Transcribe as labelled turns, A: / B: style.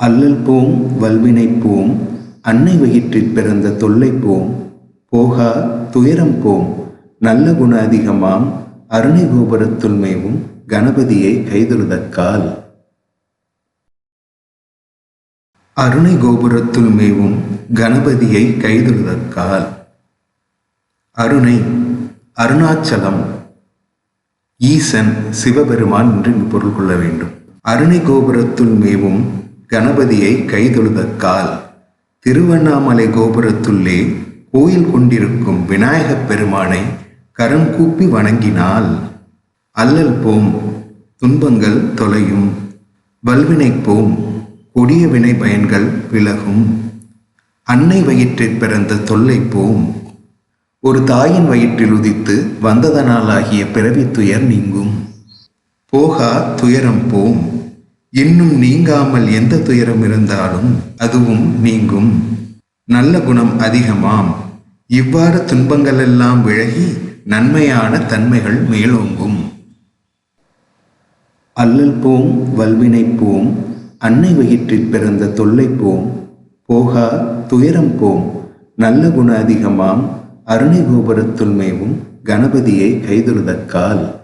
A: அல்லல் போம் வல்வினை போம் அன்னை வயிற்றில் பிறந்த தொல்லை போம் போகா துயரம் போம் நல்ல குண அதிகமாம் அருணை கோபுரத்துள் மேவும் கணபதியை கைதொழுதக்கால் அருணை கோபுரத்துள் மேவும் கணபதியை கைதொழுதக்கால் அருணை அருணாச்சலம் ஈசன் சிவபெருமான் என்று பொருள் கொள்ள வேண்டும். அருணை கோபுரத்துள் மேவும் கணபதியை கைதொழுதக்கால் திருவண்ணாமலை கோபுரத்துள்ளே கோயில் கொண்டிருக்கும் விநாயகப் பெருமானை கரம் கூப்பி வணங்கினால். அல்லல் போம் துன்பங்கள் தொலையும் வல்வினை போம் கொடிய வினை பயன்கள் விலகும். அன்னை வயிற்றில் பிறந்த தொல்லை போம் ஒரு தாயின் வயிற்றில் உதித்து வந்ததனாலாகிய பிறவி துயர் நீங்கும். போகா துயரம் போம் இன்னும் நீங்காமல் எந்த துயரம் இருந்தாலும் அதுவும் நீங்கும். நல்ல குணம் அதிகமாம். இவ்வாறு துன்பங்களெல்லாம் விலகி நன்மையான தன்மைகள் மேலோங்கும். அல்லல் போம் வல்வினை போம் அன்னை வயிற்றில் பிறந்த தொல்லை போம் போகா துயரம் போம் நல்ல குண அதிகமாம் அருணை கோபுரத்துள் மேவும் கணபதியை கைதொழுதக்கால்